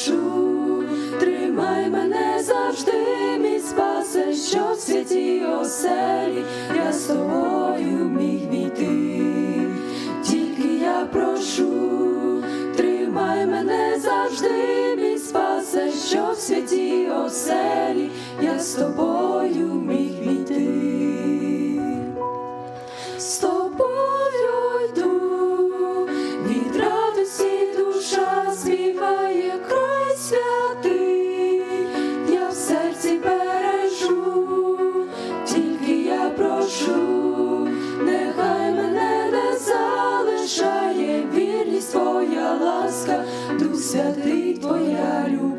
душу, тримай мене завжди, мій спасе, що в світі осе. Дух святий твоя любов,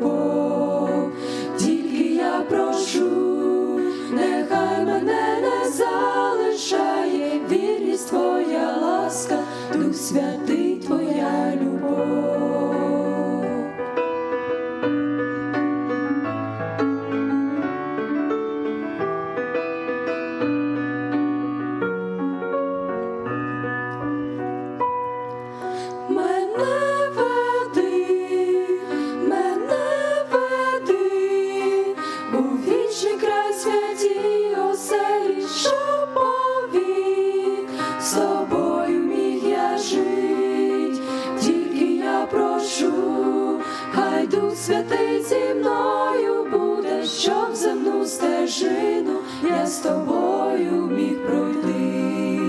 з тобою міг я жить, тільки я прошу, хай Дух Святий зі мною буде, щоб земну стежину я з тобою міг пройти,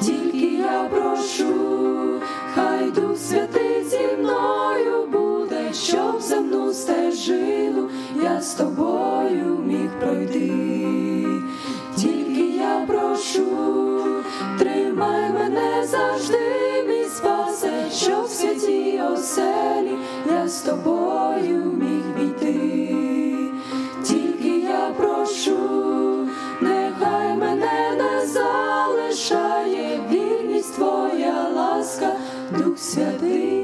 тільки я прошу, хай Дух Святий зі мною буде, щоб земну стежину я з тобою міг пройти, завжди, мій спасе, що в святій оселі я з тобою міг війти. Тільки я прошу, нехай мене не залишає вірність твоя ласка, Дух Святий